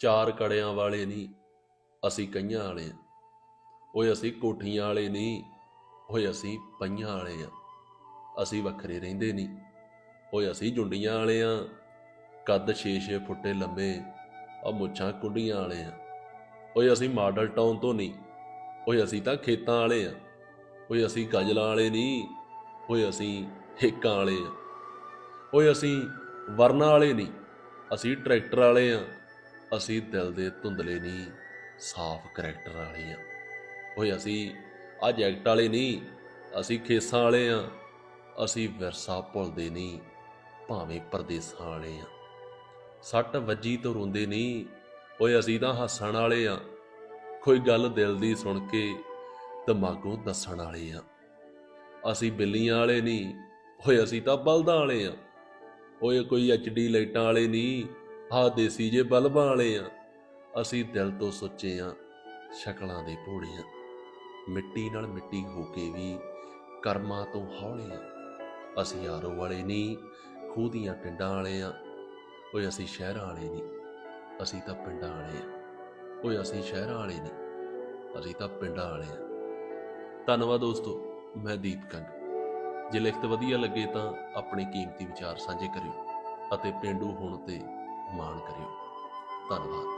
ਚਾਰ ਕੜਿਆਂ ਵਾਲੇ ਨਹੀਂ, ਅਸੀਂ ਕਈਆਂ ਵਾਲੇ ਆ। ਓਏ ਅਸੀਂ ਕੋਠੀਆਂ ਵਾਲੇ ਨਹੀਂ, ਓਏ ਅਸੀਂ ਪਈਆਂ ਵਾਲੇ ਆ। ਅਸੀਂ ਵੱਖਰੇ ਰਹਿੰਦੇ ਨਹੀਂ, ਓਏ ਅਸੀਂ ਜੁੰਡੀਆਂ ਵਾਲੇ ਆ। ਕੱਦ 6-6 ਫੁੱਟੇ ਲੰਮੇ ਆ ਮੁੱਛਾਂ ਕੁੰਡੀਆਂ ਵਾਲੇ ਆ। ਓਏ ਅਸੀਂ ਮਾਡਲ ਟਾਊਨ ਤੋਂ ਨਹੀਂ, ਓਏ ਅਸੀਂ ਤਾਂ ਖੇਤਾਂ ਵਾਲੇ ਆ। ਓਏ ਅਸੀਂ ਗਜਲਾਂ ਵਾਲੇ ਨਹੀਂ, ਓਏ ਅਸੀਂ ਹੇਕਾਂ ਵਾਲੇ ਆ। ਓਏ ਅਸੀਂ ਵਰਨਾਂ ਵਾਲੇ ਨਹੀਂ, ਅਸੀਂ ਟਰੈਕਟਰ ਵਾਲੇ ਆ। ਅਸੀਂ ਦਿਲ ਦੇ ਧੁੰਦਲੇ ਨਹੀਂ, ਸਾਫ਼ ਕਰੈਕਟਰ ਵਾਲੇ ਆ ਓਏ ਅਸੀਂ ਆ ਜੈਕਟ ਵਾਲੇ ਨਹੀਂ, ਅਸੀਂ ਖੇਸਾਂ ਵਾਲੇ ਆ ਅਸੀਂ ਵਿਰਸਾ ਭੁੱਲਦੇ ਨਹੀਂ, ਭਾਵੇਂ ਪਰਦੇਸਾਂ ਵਾਲੇ ਆ ਸੱਟ ਵੱਜੀ ਤੋਂ ਰੋਂਦੇ ਨਹੀਂ, ਓਏ ਅਸੀਂ ਤਾਂ ਹੱਸਣ ਵਾਲੇ ਆ ਕੋਈ ਗੱਲ ਦਿਲ ਦੀ ਸੁਣ ਕੇ ਦਿਮਾਗੋਂ ਦੱਸਣ ਵਾਲੇ ਆ ਅਸੀਂ ਬਿੱਲੀਆਂ ਵਾਲੇ ਨਹੀਂ, ਓਏ ਅਸੀਂ ਤਾਂ ਬਲਦਾਂ ਵਾਲੇ ਆ ਓਏ ਕੋਈ ਐਚਡੀ ਲਾਈਟਾਂ ਵਾਲੇ ਨਹੀਂ ਆ ਦੇਸੀ ਜੇ ਬਲਬਾਂ ਵਾਲੇ ਆ, ਅਸੀਂ ਦਿਲ ਤੋਂ ਸੁੱਚੇ ਆ ਸ਼ਕਲਾਂ ਦੇ ਭੋਲੇ ਆ। ਮਿੱਟੀ ਨਾਲ ਮਿੱਟੀ ਹੋ ਕੇ ਵੀ ਕਰਮਾਂ ਤੋਂ ਹੌਲੇ ਆ। ਅਸੀਂ ਯਾਰੋ ਵਾਲੇ ਨਹੀਂ ਖੂਹ ਦੀਆਂ ਪਿੰਡਾਂ ਵਾਲੇ ਆ। ਓਏ ਅਸੀਂ ਸ਼ਹਿਰਾਂ ਵਾਲੇ ਨਹੀਂ ਅਸੀਂ ਤਾਂ ਪਿੰਡਾਂ ਵਾਲੇ ਆ। ਓਏ ਅਸੀਂ ਸ਼ਹਿਰਾਂ ਵਾਲੇ ਨਹੀਂ ਅਸੀਂ ਤਾਂ ਪਿੰਡਾਂ ਵਾਲੇ ਆ। ਧੰਨਵਾਦ ਦੋਸਤੋ, ਮੈਂ ਦੀਪ ਕੰਗ। ਜੇ ਲਿਖਤ ਵਧੀਆ ਲੱਗੇ ਤਾਂ ਆਪਣੇ ਕੀਮਤੀ ਵਿਚਾਰ ਸਾਂਝੇ ਕਰਿਓ ਅਤੇ ਪਿੰਡੂ ਹੋਣ ਤੇ ਮਾਣ ਕਰਿਓ। ਧੰਨਵਾਦ।